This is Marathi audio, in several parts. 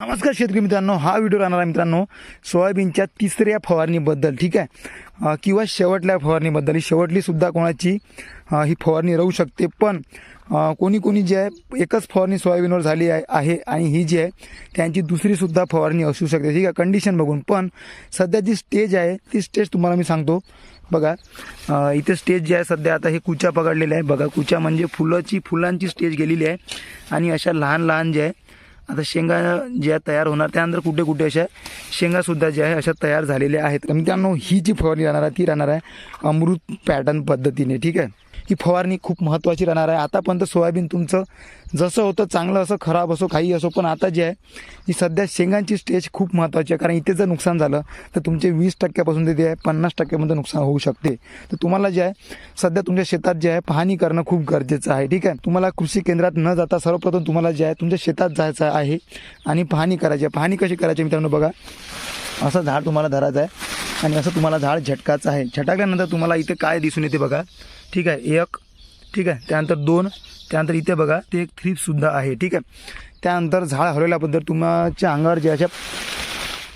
नमस्कार शेतकरी मित्रांनो हा व्हिडिओ राहणार आहे मित्रांनो सोयाबीनच्या तिसऱ्या फवारणीबद्दल ठीक आहे? किंवा शेवटल्या फवारणीबद्दल. ही शेवटलीसुद्धा कोणाची ही फवारणी राहू शकते. पण कोणी कोणी जे आहे एकच फवारणी सोयाबीनवर झाली आहे आणि ही जी आहे त्यांची दुसरीसुद्धा फवारणी असू शकते. ठीक आहे? कंडिशन बघून. पण सध्या जी स्टेज आहे ती स्टेज तुम्हाला मी सांगतो. बघा इथे स्टेज जे आहे सध्या आता हे कुचा पकडलेलं आहे. बघा कुचा म्हणजे फुलाची फुलांची स्टेज गेलेली आहे. आणि अशा लहान लहान जे आहे आता शेंगा ज्या तयार होणार त्यानंतर कुठे कुठे अशा शेंगासुद्धा ज्या आहे अशा तयार झालेल्या आहेत. तर मित्रांनो ही जी फवारणी राहणार आहे ती राहणार आहे अमृत पॅटर्न पद्धतीने ठीक आहे? ही फवारणी खूप महत्त्वाची राहणार आहे. आतापर्यंत सोयाबीन तुमचं जसं होतं चांगलं असो खराब असो काही असो पण आता जे आहे ही सध्या शेंगांची स्टेज खूप महत्त्वाची आहे. कारण इथे जर नुकसान झालं तर तुमचे वीस टक्क्यापासून ते जे आहे पन्नास टक्क्यापर्यंत नुकसान होऊ शकते. तर तुम्हाला जे आहे सध्या तुमच्या शेतात जे आहे पाहणी करणं खूप गरजेचं आहे. ठीक आहे? तुम्हाला कृषी केंद्रात न जाता सर्वप्रथम तुम्हाला जे आहे तुमच्या शेतात जायचं आहे आणि पाहणी करायची आहे. पाहणी कशी करायची मित्रांनो बघा. असं झाड तुम्हाला धरायचं आहे. आणि असं तुम्हाला झाड झटकाचं आहे. झटकल्यानंतर तुम्हाला इथे काय दिसून येते बघा. ठीक आहे एक ठीक आहे त्यानंतर दोन त्यानंतर इथे बघा ते एक थ्रीपसुद्धा आहे. ठीक आहे त्यानंतर झाड हरवल्याबद्दल तुमच्या अंगावर जे अशा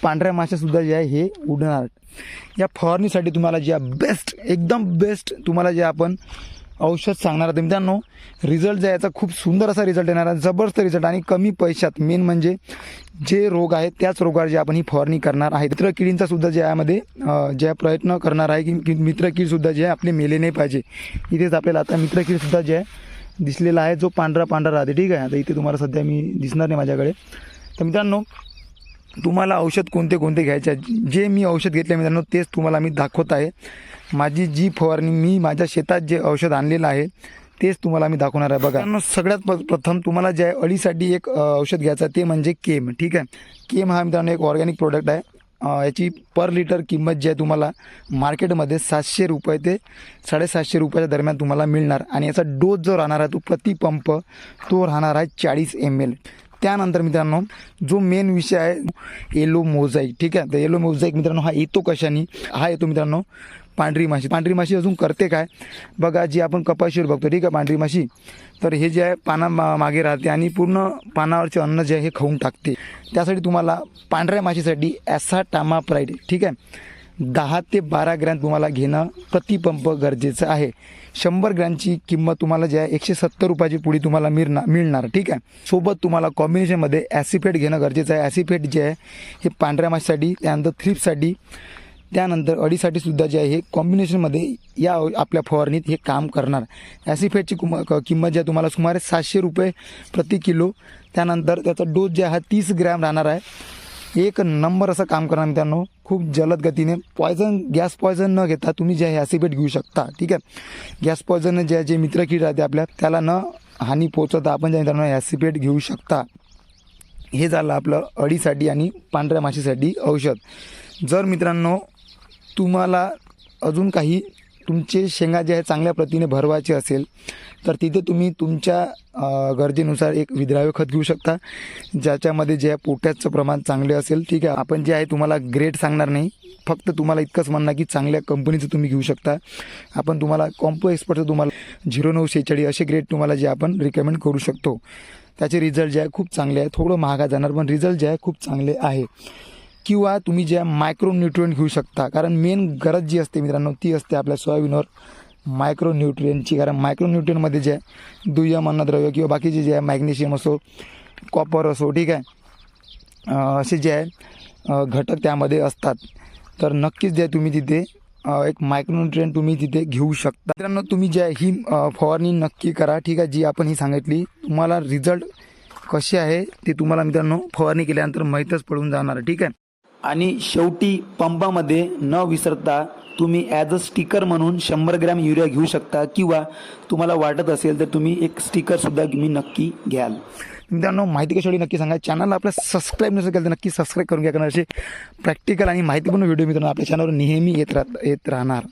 पांढऱ्या माशासुद्धा जे आहे हे उडणार. या फवारणीसाठी तुम्हाला ज्या बेस्ट एकदम बेस्ट तुम्हाला जे आपण औषध सांगणार आहे. मित्रांनो रिझल्ट जे याचा खूप सुंदर असा रिझल्ट येणार आहे. जबरदस्त रिझल्ट आणि कमी पैशात. मेन म्हणजे जे रोग आहेत त्याच रोगावर जे आपण ही फवारणी करणार आहे. मित्र किडींचा सुद्धा जे यामध्ये जे प्रयत्न करणार आहे की मित्र कीड सुद्धा जे आहे आपले मेले नाही पाहिजे. इथेच आपल्याला आता मित्र कीड सुद्धा जे आहे दिसलेला आहे जो पांढरा पांढरा राहते. ठीक आहे? आता इथे तुम्हाला सध्या मी दिसणार नाही माझ्याकडे. तर मित्रांनो तुम्हाला औषध कोणते कोणते घ्यायचे आहे? जे मी औषध घेतले मित्रांनो तेच तुम्हाला मी दाखवत आहे. माझी जी फवारणी मी माझ्या शेतात जे औषध आणलेलं आहे तेच तुम्हाला मी दाखवणार आहे. बघा सगळ्यात प- प्रथम तुम्हाला जे आहे अळीसाठी एक औषध घ्यायचं आहे ते म्हणजे केम ठीक आहे? केम हा मित्रांनो एक ऑर्गॅनिक प्रोडक्ट आहे. याची पर लिटर किंमत जी आहे तुम्हाला मार्केटमध्ये सातशे रुपये ते साडेसातशे रुपयाच्या दरम्यान तुम्हाला मिळणार. आणि याचा डोस जो राहणार आहे तो प्रतिपंप तो राहणार आहे चाळीस एम एल त्यानंतर मित्रांनो जो मेन विषय आहे येलो मोझाईक ठीक आहे? तर येलो मोझाईक मित्रांनो हा येतो कशाने? हा येतो मित्रांनो पांढरी माशी. पांढरी माशी अजून करते काय? बघा जी आपण कपाशीवर बघतो ठीक आहे पांढरी माशी? तर हे जे आहे पाना मा- मागे राहते आणि पूर्ण पानावरचे अन्न जे आहे हे खाऊन टाकते. त्यासाठी तुम्हाला पांढऱ्या माशीसाठी ॲसा टामा प्राईड ठीक आहे? दहा ते बारा ग्रॅम तुम्हाला घेणं प्रतिपंप गरजेचं आहे. शंभर ग्रॅमची किंमत तुम्हाला जे आहे एकशे सत्तर रुपयाची पुडी तुम्हाला मिळणार मिळणार ठीक आहे? सोबत तुम्हाला कॉम्बिनेशनमध्ये ॲसिफेट घेणं गरजेचं आहे. ॲसिफेट जे आहे हे पांढऱ्या माशासाठी त्यानंतर थ्रिपसाठी त्यानंतर अडीसाठी सुद्धा जे आहे हे कॉम्बिनेशनमध्ये या आपल्या फवारणीत हे काम करणार. ॲसिफेटची कुम किंमत जी आहे तुम्हाला सुमारे सातशे रुपये प्रति किलो. त्यानंतर त्याचा डोस जे आहे तीस ग्रॅम राहणार आहे. एक नंबर असं काम करणार मित्रांनो. खूप जलद गतीने पॉयझन गॅस पॉयझन न घेता तुम्ही जे आहे घेऊ शकता. ठीक आहे? गॅस पॉयझन जे जे मित्र कीड राहते आपल्या त्याला न हानी पोचवता आपण ज्या मित्रांनो ॲसिपेट घेऊ शकता. हे झालं आपलं अडीसाठी आणि पांढऱ्या माशीसाठी औषध. जर मित्रांनो तुम्हाला अजून काही तुमचे शेंगा जे आहे चांगल्या प्रतीने भरवायचे असेल तर तिथे तुम्ही तुमच्या गरजेनुसार एक विद्राव्य खत घेऊ शकता ज्याच्यामध्ये जे आहे पोटॅशचं प्रमाण चांगले असेल. ठीक आहे आपण जे आहे तुम्हाला ग्रेड सांगणार नाही. फक्त तुम्हाला इतकंच म्हणणं की चांगल्या कंपनीचं तुम्ही घेऊ शकता. आपण तुम्हाला कॉम्पो एक्सपर्टचं तुम्हाला झिरो नऊ शेचाळी असे ग्रेड तुम्हाला जे आपण रिकमेंड करू शकतो. त्याचे रिझल्ट जे आहे खूप चांगले आहे. थोडं महागा जाणार पण रिझल्ट जे आहे खूप चांगले आहे. किंवा तुम्ही जे मायक्रो न्यूट्रिएंट घेऊ शकता. कारण मेन गरज जी असते मित्रांनो ती असते आपल्या सोयाबीनवर मायक्रो न्यूट्रिएंटची कारण मायक्रो जे आहे दुय्यम अन्नद्रव्य किंवा बाकीचे जे आहे मॅग्नेशियम असो कॉपर असो ठीक आहे? असे जे आहे घटक त्यामध्ये असतात. तर नक्कीच जे आहे तुम्ही तिथे एक मायक्रोन्युट्रियन तुम्ही तिथे घेऊ शकता. मित्रांनो तुम्ही जे आहे ही फवारणी नक्की करा ठीक आहे? जी आपण ही सांगितली. तुम्हाला रिझल्ट कसे आहे ते तुम्हाला मित्रांनो फवारणी केल्यानंतर माहीतच पडून जाणार ठीक आहे? आणि शेवटी पंपामध्ये न विसरता तुम्ही ॲज अ स्टिकर म्हणून शंभर ग्रॅम युरिया घेऊ शकता किंवा तुम्हाला वाटत असेल तर तुम्ही एक स्टिकरसुद्धा मी नक्की घ्याल. मित्रांनो माहिती कशासाठी नक्की सांगा. चॅनलला आपल्या सबस्क्राईब नसेल केलं तर नक्की सबस्क्राईब करून घ्या कारण असे प्रॅक्टिकल आणि माहितीपूर्ण व्हिडिओ मित्रांनो आपल्या चॅनलवर नेहमी येत राहत येत राहणार.